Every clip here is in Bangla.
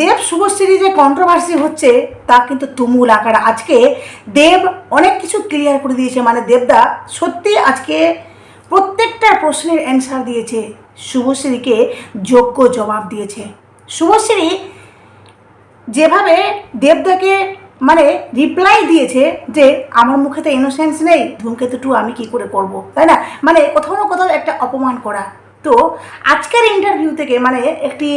দেব শুভশ্রী যে কন্ট্রোভার্সি হচ্ছে, তা কিন্তু তুমুল আকার। আজকে দেব অনেক কিছু ক্লিয়ার করে দিয়েছে মানে দেবদা সত্যি আজকে প্রত্যেকটা প্রশ্নের অ্যান্সার দিয়েছে। শুভশ্রীকে যোগ্য জবাব দিয়েছে। শুভশ্রী যেভাবে দেবদাকে মানে রিপ্লাই দিয়েছে যে, আমার মুখে তো ইনোসেন্স নেই, ধূমকেতুটু আমি কি করে করব? তাই না? মানে কোথাও না কোথাও একটা অপমান করা। তো আজকের ইন্টারভিউ থেকে মানে একটি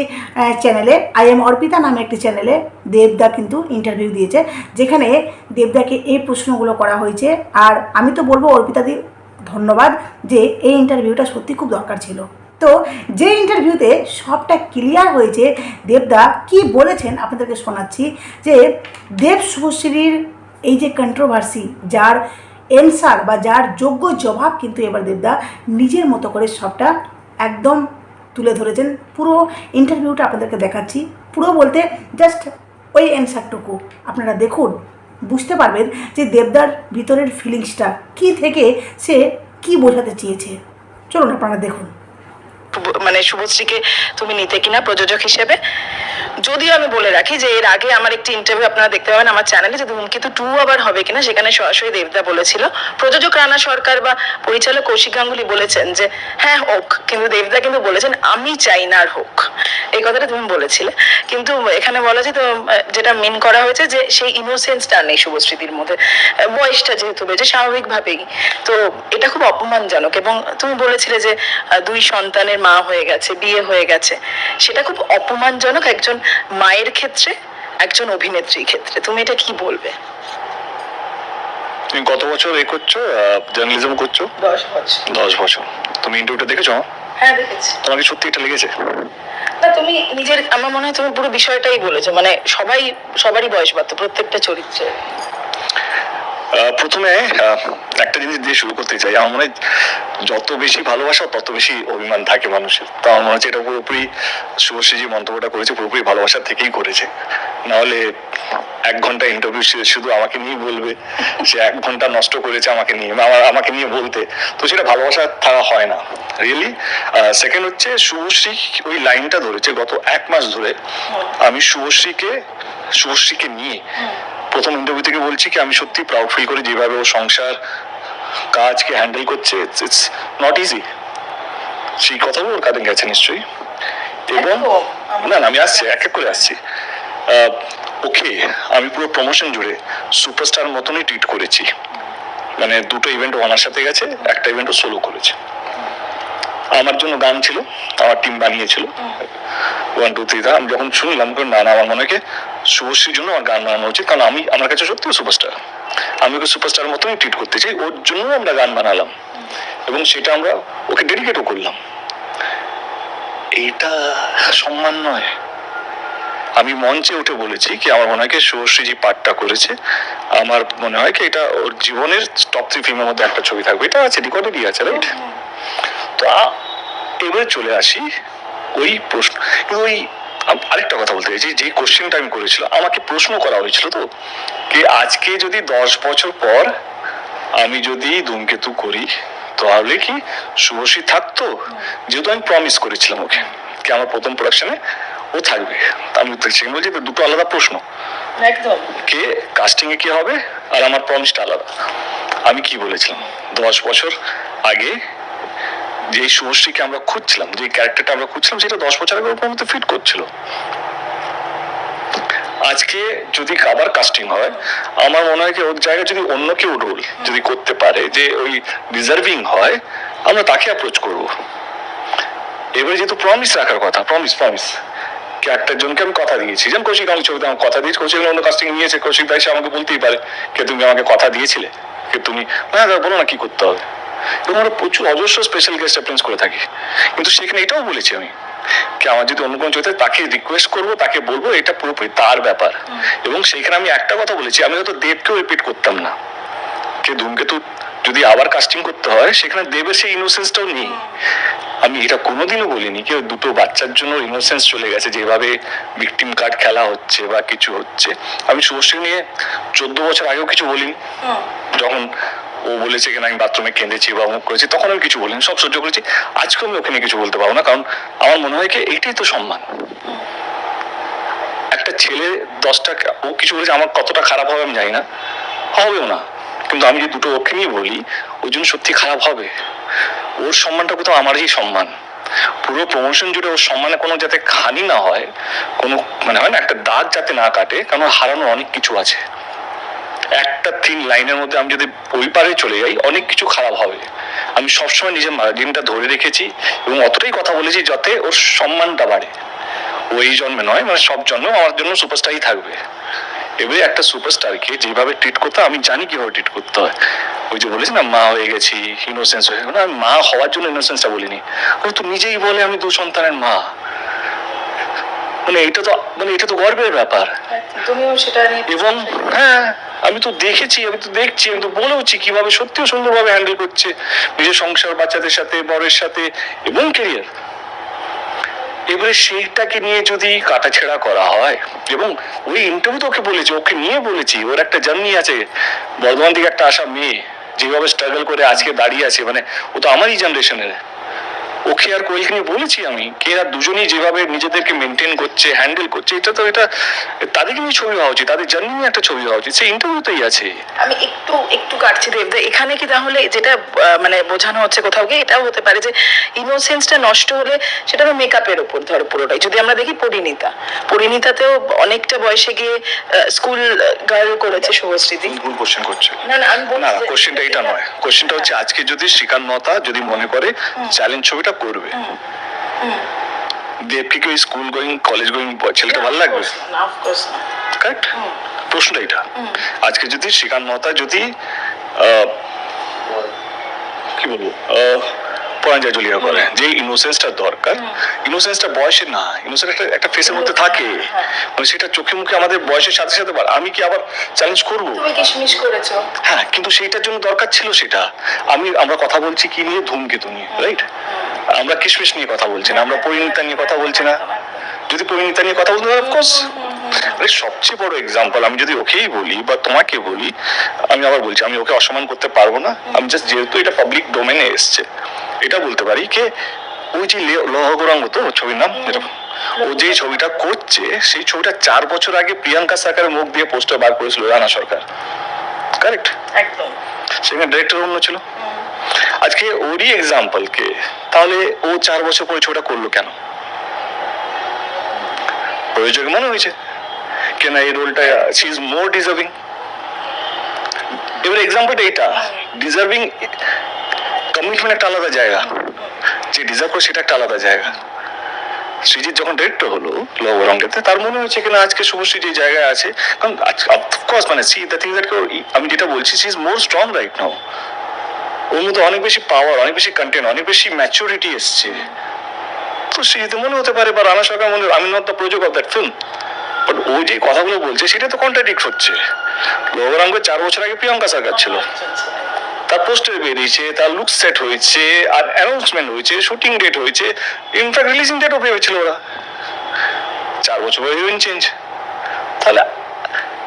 চ্যানেলে আই এম অর্পিতা নামে একটি চ্যানেলে দেবদা কিন্তু ইন্টারভিউ দিয়েছে, যেখানে দেবদাকে এই প্রশ্নগুলো করা হয়েছে। আর আমি তো বলব অর্পিতাদি ধন্যবাদ যে এই ইন্টারভিউটা সত্যি খুব দরকার ছিল। তো যে ইন্টারভিউতে সবটা ক্লিয়ার হয়েছে, দেবদা কি বলেছেন আপনাদেরকে শোনাচ্ছি যে দেব শুভশ্রীর এই যে কন্ট্রোভার্সি যার এনসার বা যার যোগ্য জবাব কিন্তু এবার দেবদা নিজের মতো করে সবটা একদম তুলে ধরেছেন। পুরো ইন্টারভিউটা আপনাদেরকে দেখাচ্ছি। পুরো বলতে জাস্ট ওই অ্যান্সারটুকু আপনারা দেখুন, বুঝতে পারবেন যে দেবদার ভিতরের ফিলিংসটা কি থেকে সে কি বোঝাতে চেয়েছে। চলুন আপনারা দেখুন। মানে শুভশ্রীকে তুমি নিতে কিনা প্রযোজক হিসেবে। যদিও আমি বলে রাখি যে এর আগে আমার একটি ইন্টারভিউ আপনারা দেখতে পাবেন আমার চ্যানেলে যে ধূমকেতু টু আবার হবে কিনা সেখানে সরাসরি দেবদা বলেছিল। প্রযোজক রানা সরকার বা পরিচালক কৌশিক গাঙ্গুলি বলেছেন যে হ্যাঁ হোক, কিন্তু দেবদা কিন্তু বলেছেন, আমি চাই না আর হোক। এই কথাটা তুমি বলেছিলে। কিন্তু এখানে বলা যায় তো, যেটা মেন করা হয়েছে যে সেই ইনোসেন্সটা নেই শুভশ্রীতির মধ্যে। বয়সটা যেহেতু বেড়েছে, স্বাভাবিকভাবেই। তো এটা খুব অপমানজনক এবং তুমি বলেছিলে যে দুই সন্তানের মা হয়ে গেছে বিয়ে হয়ে গেছে। সেটা খুব অপমানজনক একজন মায়ের ক্ষেত্রে একজন অভিনেত্রীর ক্ষেত্রে। তুমি এটা কি বলবে? তুমি কত বছর এ করছ জার্নালিজম করছ? দশ বছর। দশ বছর। তুমি ইন্টারভিউটা দেখেছ? হ্যাঁ দেখেছি। তোমাকে সত্যি এটা লেগেছে? না তুমি নিজের আমার মনে হয় তুমি পুরো বিষয়টাই বলেছ। মানে সবাই সবারই বয়স বাড়তো প্রত্যেকটা চরিত্রে। প্রথমে একটা জিনিস দিয়ে শুরু করতে চাই। আমার মনে যত বেশি ভালোবাসা, তত বেশি অভিমান থাকে মানুষের। তো আমার মনে হচ্ছে এটা পুরোপুরি শুভশ্রী যে মন্তব্যটা করেছে, পুরোপুরি ভালোবাসা থেকেই করেছে। নাহলে এক ঘণ্টা ইন্টারভিউ শুধু আমাকে নিয়ে বলবে, সে এক ঘণ্টা নষ্ট করেছে আমাকে নিয়ে, আমার, আমাকে নিয়ে বলতে। তো সেটা ভালোবাসা থাকা হয় না রিয়েলি সেকেন্ড হচ্ছে শুভশ্রী ওই লাইনটা ধরেছে, গত এক মাস ধরে আমি শুভশ্রীকে শুভশ্রীকে নিয়ে প্রথম ইন্টারভিউ থেকে বলছি কি আমি সত্যি প্রাউড ফিল করি যেভাবে ও সংসার কাজকে হ্যান্ডেল করছে। ইটস নট ইজি সেই কথাগুলো ওর কাঁধে গেছে নিশ্চয়ই। এবং না না আমি আসছি এক এক করে আসছি। ওকে আমি পুরো প্রমোশন জুড়ে সুপারস্টার মতনই ট্রিট করেছি। মানে দুটো ইভেন্ট ওনার সাথে গেছে একটা ইভেন্ট ও সোলো করেছে। আমার জন্য গান ছিল আমার টিম বানিয়েছিল। ওয়ান টু থ্রি আমি যখন শুনলাম না না আমার মনে হয় শুভশ্রীর জন্য আমার গান বানানো উচিত কারণ আমি আমার কাছে সত্যি সুপারস্টার আমি ওকে সুপারস্টার মতনই ট্রিট করতে চাই ওর জন্য আমরা গান বানালাম। এবং সেটা আমরা ওকে ডেডিকেটও করলাম। এইটা সম্মান নয়। আমি মঞ্চে উঠে বলেছি কি আমার মনে হয় কি শুভশ্রী যে পাঠটা করেছে আমার মনে হয় কি এটা ওর জীবনের টপ থ্রি ফিল্মের মধ্যে একটা ছবি থাকবে। এটা আছে রেকর্ডেডই আছে রাইট তো আ- এবারে চলে আসি ওই প্রশ্ন ওই আরেকটা কথা বলতে চাইছি যে কোশ্চেনটা আমি করেছিল আমাকে প্রশ্ন করা হয়েছিল তো কি আজকে যদি দশ বছর পর আমি যদি ধূমকেতু করি তাহলে কি শুভশ্রী থাকতো? যেহেতু আমি প্রমিস করেছিলাম ওকে কি আমার প্রথম প্রোডাকশনে ও থাকবে। আমি তো সেখানে বলছি দুটো আলাদা প্রশ্ন। একদম। কে কাস্টিং এ কি হবে? আর আমার প্রমিসটা আলাদা। আমি কি বলেছিলাম? দশ বছর আগে যে শুভশ্রীকে আমরা খুঁজছিলাম যে ক্যারেক্টারটা আমরা খুঁজছিলাম, সেটা দশ বছর আগে ওর মধ্যে ফিট করছিল। আজকে যদি আবার কাস্টিং হয়, আমার মনে হয় কি, ওর জায়গায় যদি অন্য কেউ রোল যদি করতে পারে, যে ওই ডিজার্ভিং হয়, আমরা তাকে অ্যাপ্রোচ করব। এবারে যেহেতু প্রমিস রাখার কথা প্রমিস প্রমিস কি একটা জনকে আমি কথা দিয়েছি। যেমন কৌশিক আমি ছবিতে আমার কথা দিয়েছি, কৌশিক অন্য কাস্টিং নিয়েছে, কৌশিক দাই সে আমাকে বলতেই পারে, কে তুমি আমাকে কথা দিয়েছিলে? কে তুমি? হ্যাঁ দাদা বলো না কি করতে হবে? এবং আমরা প্রচুর অজস্র স্পেশাল গেস্ট অ্যাপ্রেন্স করে থাকি। কিন্তু সেখানে এটাও বলেছি আমি কি আমার যদি অন্য কোনো চরিত্রে তাকে রিকোয়েস্ট করব তাকে বলব এটা পুরোপুরি তার ব্যাপার। এবং সেইখানে আমি একটা কথা বলেছি আমি হয়তো দেবকেও রিপিট করতাম না। কে ধূমকেতু যদি আবার কাস্টিং করতে হয় সেখানে দেবের সেই ইনোসেন্সটাও নেই। আমি এটা কোনোদিনও বলিনি কেউ দুটো বাচ্চার জন্য ইনোসেন্স চলে গেছে যেভাবে ভিকটিম কার্ড খেলা হচ্ছে বা কিছু হচ্ছে। আমি শুভশ্রী নিয়ে চোদ্দ বছর আগেও কিছু বলিনি। যখন ও বলেছে কিনা আমি বাথরুমে কেঁদেছি বা অমুক করেছি, তখন আমি কিছু বলিনি, সব সহ্য করেছি। আজকে আমি ওকে নিয়ে কিছু বলতে পারব না, কারণ আমার মনে হয় কি এইটাই তো সম্মান। একটা ছেলে দশটা ও কিছু বলেছে, আমার কতটা খারাপ হবে আমি জানি না, হবেও না। কিন্তু আমি যে দুটো ওকে নিয়ে বলি ওই জন্য সত্যি খারাপ হবে। ওর সম্মানটা কোথাও আমারই সম্মান। পুরো প্রমোশন জুড়ে ওর সম্মানে কোনো যাতে হানি না হয়, কোনো মানে হয় না, একটা দাগ যাতে না কাটে, কারণ হারানোর অনেক কিছু আছে। একটা তিন লাইনের মধ্যে আমি যদি ওই পারে চলে যাই অনেক কিছু খারাপ হবে। আমি সবসময় নিজের মার্জিনটা ধরে রেখেছি এবং অতটাই কথা বলেছি যাতে ওর সম্মানটা বাড়ে। ও এই জন্মে নয় মানে সব জন্ম আমার জন্য সুপারস্টারই থাকবে। এবারে একটা সুপারস্টারকে যেভাবে ট্রিট করতে হয়, আমি জানি কীভাবে ট্রিট করতে হয়। ওই যে বলেছি না মা হয়ে গেছি ইনোসেন্স হয়ে গেল আমি মা হওয়ার জন্য ইনোসেন্সটা বলিনি। ও তো নিজেই বলে আমি দু সন্তানের মা। মানে এটা তো মানে এটা তো গর্বের ব্যাপার। নিয়ে এবং হ্যাঁ আমি তো দেখেছি, আমি তো দেখছি, আমি তো বলেওছি কীভাবে সত্যিও সুন্দরভাবে হ্যান্ডেল করছে নিজের সংসার, বাচ্চাদের সাথে, বরের সাথে এবং কেরিয়ার এবারে সেইটাকে নিয়ে যদি কাটাছেড়া করা হয়, এবং ওই ইন্টারভিউ তো ওকে বলেছি, ওকে নিয়ে বলেছি, ওর একটা জার্নি আছে। বর্ধমান থেকে একটা আসা মেয়ে, যেভাবে স্ট্রাগল করে আজকে দাঁড়িয়ে আছে মানে ও তো আমারই জেনারেশনের ওকে আর কোয়েলকে বলেছি আমি কে আর দুজনেই যেভাবে নিজেদেরকে মেনটেন করছে হ্যান্ডেল করছে এটা তো এটা তাদেরকে নিয়ে ছবি হওয়া উচিত তাদের জন্য নিয়ে একটা ছবি হওয়া উচিত সেই ইন্টারভিউতেই আছে। আমি একটু একটু কাটছি দেবদা এখানে কি তাহলে যেটা মানে বোঝানো হচ্ছে কোথাও গিয়ে এটাও হতে পারে যে ইনোসেন্সটা নষ্ট হলে সেটা হবে মেকআপের উপর ধরো পুরোটাই। যদি আমরা দেখি পরিণীতা পরিণীতাতেও অনেকটা বয়সে গিয়ে স্কুল গার্ল করেছে শুভশ্রীতি ভুল কোশ্চেন করছে? না না আমি কোশ্চেনটা এটা নয়। কোশ্চেনটা হচ্ছে আজকে যদি শ্রীকান্ত যদি মনে করে চ্যালেঞ্জ ছবিটা করবে। দেবকে কি ওই স্কুল গোয়িং কলেজ গোয়িং ছেলেটা ভালো লাগবে? কারেক্ট প্রশ্নটা এটা আজকে যদি শ্রীকান্ত মহতা যদি কি বলব পরাঞ্জয় জলিয়া করে যে ইনোসেন্সটা দরকার ইনোসেন্সটা না ইনোসেন্স একটা একটা ফেসের মধ্যে থাকে। মানে সেটা চোখে মুখে আমাদের বয়সের সাথে সাথে আমি কি আবার চ্যালেঞ্জ করব? করেছ? হ্যাঁ কিন্তু সেইটার জন্য দরকার ছিল সেটা। আমি আমরা কথা বলছি কি নিয়ে ধূমকেতু নিয়ে রাইট আমরা কিশমিশ নিয়ে কথা বলছি না আমরা পরিণীতা নিয়ে কথা বলছি না। যদি পরিণীতা নিয়ে কথা বলতে অফকোর্স আরে সবচেয়ে বড় এক্সাম্পল আমি যদি ওকেই বলি বা তোমাকে বলি আমি আবার বলছি আমি ওকে অসম্মান করতে পারব না। আমি জাস্ট যেহেতু এটা পাবলিক ডোমেনে এসছে এটা বলতে পারি কে ওই যে লহগরাঙ্গ তো ছবির নাম এরকম। ও যে ছবিটা করছে সেই ছবিটা চার বছর আগে প্রিয়াঙ্কা সরকারের মুখ দিয়ে পোস্টার বার করেছিল রানা সরকার। কারেক্ট একদম। সেখানে ডিরেক্টর অন্য ছিল। আজকে ওরই এক্সাম্পল কে? তাহলে ও চার বছর পরে ছবিটা করল কেন? প্রয়োজন মনে হয়েছে। কেন এই রোলটা সি ইজ মোর ডিজার্ভিং এবার এক্সাম্পলটা এটা ডিজার্ভিং কমিটমেন্ট একটা আলাদা জায়গা। যে ডিজার্ভ করে সেটা একটা আলাদা জায়গা। সৃজিৎ যখন ডিরেক্টর হলো লবরঙ্গেতে তার মনে হয়েছে কিনা আজকে শুভশ্রী যে জায়গায় আছে, কারণ অফকোর্স মানে সি দ্য থিং দ্যাট আমি যেটা বলছি she is more strong right now ওর মধ্যে অনেক বেশি পাওয়ার অনেক বেশি কন্টেন্ট অনেক বেশি ম্যাচুরিটি এসছে। তো সৃজিতে মনে হতে পারে বা রানা সরকার মনে আমি নট দ্য প্রযোগ অফ দ্যাট ফিল্ম বাট ও যে কথাগুলো বলছে, সেটা তো কন্ট্রাডিক্ট হচ্ছে। লবরঙ্গ চার বছর আগে প্রিয়াঙ্কা সরকার ছিল। তার পোস্টার বেরিয়েছে, তার লুক সেট হয়েছে, আর অ্যানাউন্সমেন্ট হয়েছে শুটিং ডেট হয়েছে। ইনফ্যাক্ট রিলিজিং ডেটও ভেবেছিল ওরা। চার বছর পরে হিরোইন চেঞ্জ তাহলে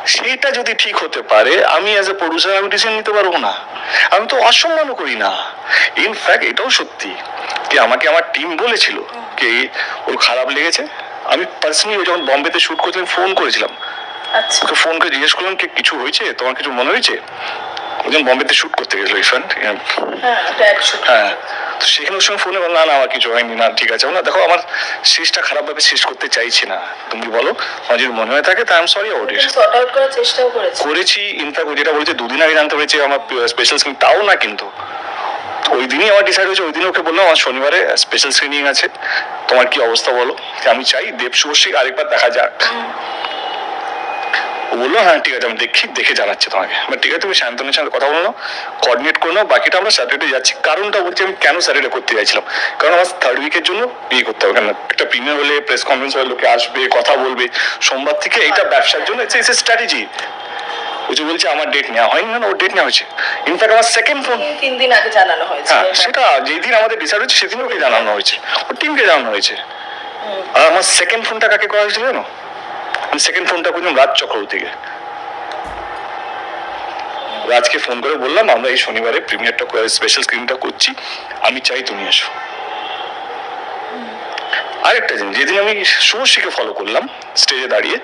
সেইটা যদি ঠিক হতে পারে আমি অ্যাজ এ প্রডিউসার আমি ডিসিশন নিতে পারব না। আমি তো অসম্মানও করি না। ইনফ্যাক্ট এটাও সত্যি যে আমাকে আমার টিম বলেছিল যে ওর খারাপ লেগেছে। আমি পার্সোনালি যখন বম্বেতে শুট করছিলাম ফোন করেছিলাম। আচ্ছা। ওকে ফোন করে জিজ্ঞেস করলাম কি কিছু হয়েছে? তোমার কিছু মনে হয়েছে? যখন বম্বেতে শুট করতে গেছিল ইরফান। হ্যাঁ। একশো হ্যাঁ। তো সেখানে ওর সঙ্গে ফোনে বললাম না না আমার কিছু হয়নি না ঠিক আছে। না দেখো আমার শেষটা খারাপভাবে শেষ করতে চাইছি না। তুমি বলো? আমার যদি মনে হয়ে থাকে তা আমি সরি চেষ্টাও করেছে। ইনফ্যাক্ট যেটা বলেছে দুদিন আগে জানতে পেরেছি আমার স্পেশাল স্ক্রিন তাও না কিন্তু। ওই দিনই আমার ডিসাইড হয়েছে ওই দিন ওকে বললাম আমার শনিবারে স্পেশাল স্ক্রিনিং আছে। তোমার কি অবস্থা বলো? আমি চাই দেব শুভশ্রী আরেকবার দেখা যাক। বলল হ্যাঁ ঠিক আছে আমি দেখি দেখে জানাচ্ছি তোমাকে। বাট ঠিক আছে তুমি শান্তনের সঙ্গে কথা বলো কোঅর্ডিনেট করে বাকিটা আমরা স্যাটারডে যাচ্ছি। কারণটা বলছি আমি কেন স্যাটারডে করতে চাইছিলাম কারণ আমার থার্ড উইকের জন্য বিয়ে করতে হবে। কেন একটা প্রিমিয়ার হলে প্রেস কনফারেন্স হলে লোকে আসবে কথা বলবে। সোমবার থেকে এইটা ব্যবসার জন্য ইটস স্ট্র্যাটেজি ওই যে বলছে আমার ডেট নেওয়া হয়নি না ওর ডেট নেওয়া হয়েছে। ইনফ্যাক্ট আমার সেকেন্ড ফোন তিন দিন আগে জানানো হয়েছে। হ্যাঁ সেটা যেদিন আমাদের ডিসাইড হচ্ছে সেদিন ওকে জানানো হয়েছে। ওর টিমকে জানানো হয়েছে। আর আমার সেকেন্ড ফোনটা কাকে করা হয়েছিল জানো? আমি সেকেন্ড ফোনটা করলাম রাজ চক্রবর্তীকে। রাজকে ফোন করে বললাম, আমরা এই শনিবারে প্রিমিয়ারটা স্পেশাল স্ক্রিনটা করছি। আমি চাই তুমি এসো। আরেকটা জিনিস, যেদিন আমি শুভশ্রীকে ফলো করলাম স্টেজে দাঁড়িয়ে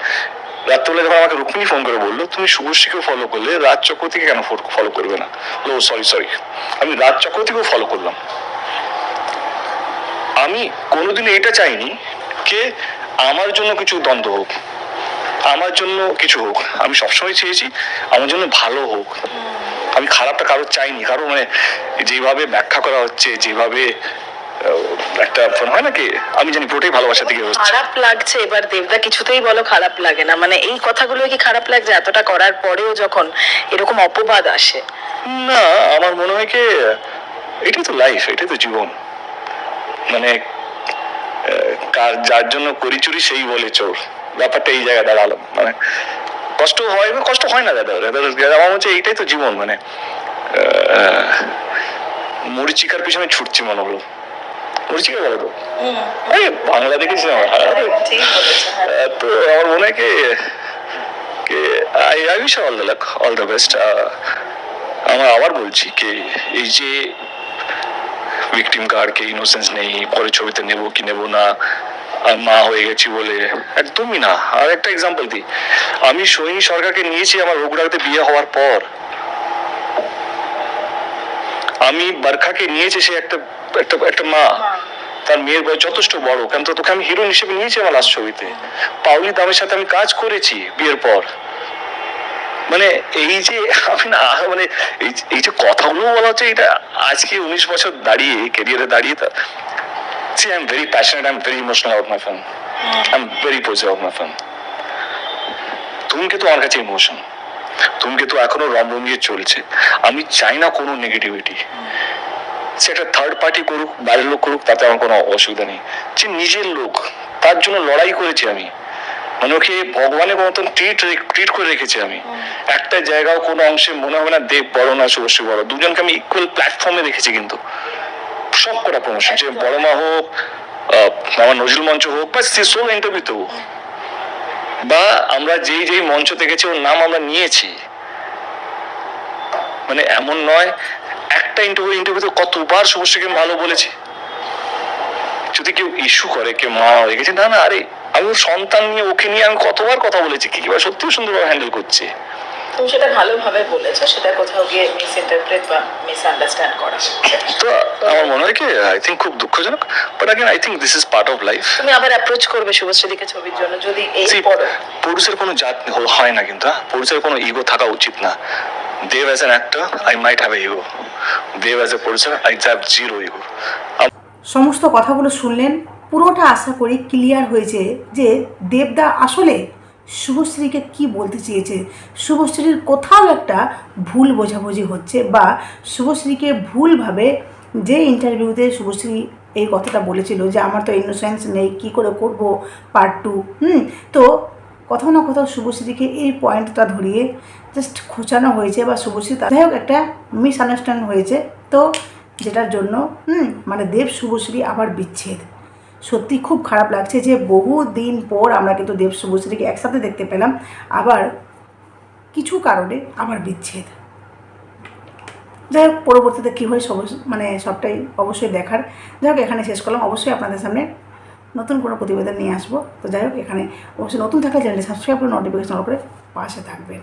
রাত্রেবেলা যখন আমাকে রুক্মিণী ফোন করে বলল, তুমি শুভশ্রীকে ফলো করলে রাজ চক্রবর্তীকে কেন ফলো করবে না? লো সরি সরি আমি রাজ চক্রবর্তীকেও ফলো করলাম। আমি কোনোদিন এটা চাইনি, কে আমার জন্য কিছু দ্বন্দ্ব হোক। আমার জন্য কিছু হোক আমি সবসময় চেয়েছি আমার জন্য ভালো হোক। আমি খারাপটা কারোর চাইনি কারও মানে যেভাবে ব্যাখ্যা করা হচ্ছে যেভাবে একটা হয় নাকি আমি জানি পুরোটাই ভালোবাসা থেকে হচ্ছে। খারাপ লাগছে এবার দেবদা কিছুতেই বলো খারাপ লাগে না। মানে এই কথাগুলো কি খারাপ লাগছে? এতটা করার পরেও যখন এরকম অপবাদ আসে। না আমার মনে হয় কি এটাই তো লাইফ এটাই তো জীবন। মানে কার যার জন্য করি চুরি সেই বলে চোর। ব্যাপারটা এই জায়গায় দাঁড়াল। মানে কষ্ট হয় বা কষ্ট হয় না দাদা দাদা আমার হচ্ছে এইটাই তো জীবন মানে মরিচিকার পিছনে ছুটছি মনে হলো। মরিচিকা বলো তো? বাংলা বলেছ হ্যাঁ। তো আমার মনে হয় কি কি I I wish all the luck all the best আমরা আবার বলছি কি এই যে ভিকটিম কার্ডকে ইনোসেন্স নেই পরে ছবিতে নেব কি নেব না মা হয়ে গেছি বলে একদমই না। আর একটা এক্সাম্পল দিই। আমি সোহিনী সরকারকে নিয়েছি আমার রঘুরাগতে বিয়ে হওয়ার পর। আমি বারখাকে নিয়েছি, সে একটা একটা একটা মা। তার মেয়ের বয়স যথেষ্ট বড়। কেন তোকে আমি হিরোইন হিসেবে নিয়েছি আমার লাস্ট ছবিতে। পাউলি দামের সাথে আমি কাজ করেছি বিয়ের পর। মানে এই যে, আমি না মানে এই যে কথাগুলো বলা হচ্ছে, এটা আজকে উনিশ বছর দাঁড়িয়ে কেরিয়ারে দাঁড়িয়ে তা she I am very passionate I am very emotional out my fan I am very positive out my fan তুমি তো আমার কাছে ইমোশন তুমি তো এখনও রমরমিয়ে চলছে আমি চাই না কোনো নেগেটিভিটি সেটা থার্ড পার্টি করুক বাইরের লোক করুক তাতে আমার কোনো অসুবিধা নেই যে নিজের লোক তার জন্য লড়াই করেছি আমি মানে ওকে ভগবানের মতন ট্রিট ট্রিট করে রেখেছি আমি একটা জায়গাও কোনো অংশে মনে হবে না দেব বড় না শুভশ্রী বড়। দুজনকে আমি ইকুয়াল প্ল্যাটফর্মে রেখেছি কিন্তু। সব কটা প্রমোশন যে বড় মা হোক আমার নজরুল মঞ্চ হোক, বা সোল ইন্টারভিউতে হোক। বা আমরা যেই যেই মঞ্চতে গেছি ওর নাম আমরা নিয়েছি। মানে এমন নয়, একটা ইন্টারভিউ ইন্টারভিউতে কতবার শুভশ্রীকে ভালো বলেছি। যদি কেউ ইস্যু করে, কেউ মা হয়ে গেছে, না না, আরে, আমি সন্তান নিয়ে ওকে নিয়ে আমি কতবার কথা বলেছি, কি কিবা সত্যিও সুন্দরভাবে হ্যান্ডেল করছে। তুমি সেটা ভালোভাবে বলেছ সেটা কোথাও গিয়ে মিস ইন্টারপ্রেট বা মিস আন্ডারস্ট্যান্ড করা তো আমার মনে হয় কি আই থিঙ্ক খুব দুঃখজনক but again I think this is part of life তুমি আবার অ্যাপ্রোচ করবে শুভশ্রীদিকে ছবির জন্য যদি এই পড়ো পুরুষের কোনো জাত হয় না কিন্তু হ্যাঁ? পুরুষের কোনো ইগো থাকা উচিত না। Dev as an actor I might have a ego Dev as a producer I have zero ego সমস্ত কথাগুলো শুনলেন পুরোটা আশা করি ক্লিয়ার হয়েছে যে দেবদা আসলে শুভশ্রীকে কি বলতে চেয়েছে? শুভশ্রীর কোথাও একটা ভুল বোঝাবুঝি হচ্ছে বা শুভশ্রীকে ভুলভাবে যে ইন্টারভিউতে শুভশ্রী এই কথাটা বলেছিল যে, আমার তো ইনোসেন্স নেই, কি করে করব? পার্ট টু হুম, তো কোথাও না কোথাও শুভশ্রীকে এই পয়েন্টটা ধরিয়ে জাস্ট খোঁচানো হয়েছে বা শুভশ্রী যাই হোক, একটা মিসআন্ডারস্ট্যান্ড হয়েছে। তো যেটার জন্য, হুম মানে দেব শুভশ্রী আবার বিচ্ছেদ। সত্যি খুব খারাপ লাগছে যে বহু দিন পর আমরা কিন্তু দেব শুভশ্রীকে একসাথে দেখতে পেলাম, আবার কিছু কারণে আবার বিচ্ছেদ। যাই হোক, পরবর্তীতে কী হয় সব মানে সবটাই অবশ্যই দেখার। যাই হোক, এখানে শেষ করলাম। অবশ্যই আপনাদের সামনে নতুন কোনো প্রতিবেদন নিয়ে আসব। তো যাই হোক, এখানে অবশ্যই নতুন থাকলে চ্যানেলটি সাবস্ক্রাইব করে নোটিফিকেশন করে পাশে থাকবেন।